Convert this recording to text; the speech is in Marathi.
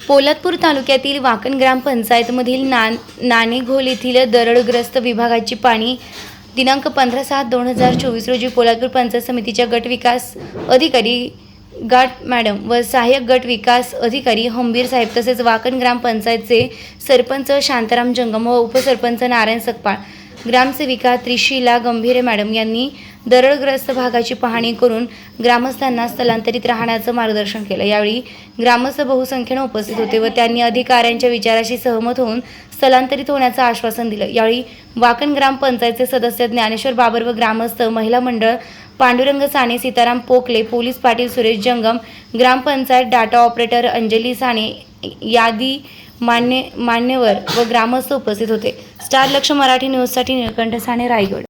पोलादपूर तालुक्यातील वाकण ग्रामपंचायतमधील नान नाणेघोल येथील दरडग्रस्त विभागाची पाणी दिनांक पंधरा सात दोन हजार चोवीस रोजी पोलादपूर पंचायत समितीच्या गट विकास अधिकारी गाट मॅडम व सहाय्यक गट विकास अधिकारी हंबीर साहेब तसेच वाकण ग्रामपंचायतचे सरपंच शांताराम जंगम व उपसरपंच नारायण सकपाळ. ग्रामसेविका त्रिशिला गंभीरे मॅडम यांनी दरडग्रस्त भागाची पाहणी करून ग्रामस्थांना स्थलांतरित राहण्याचं मार्गदर्शन केलं. यावेळी ग्रामस्थ बहुसंख्येनं उपस्थित होते व त्यांनी अधिकाऱ्यांच्या विचाराशी सहमत होऊन स्थलांतरित होण्याचं आश्वासन दिलं. यावेळी वाकण ग्रामपंचायतचे सदस्य ज्ञानेश्वर बाबर व ग्रामस्थ महिला मंडळ Pandurang Sane Sitaram Pokle police Patil Suresh Jangam gram panchayat data operator Anjali Sane यादी मान्य मान्यवर व ग्रामस्थ उपस्थित होते. स्टार लक्ष मराठी न्यूजसाठी निळकंठ साने रायगड.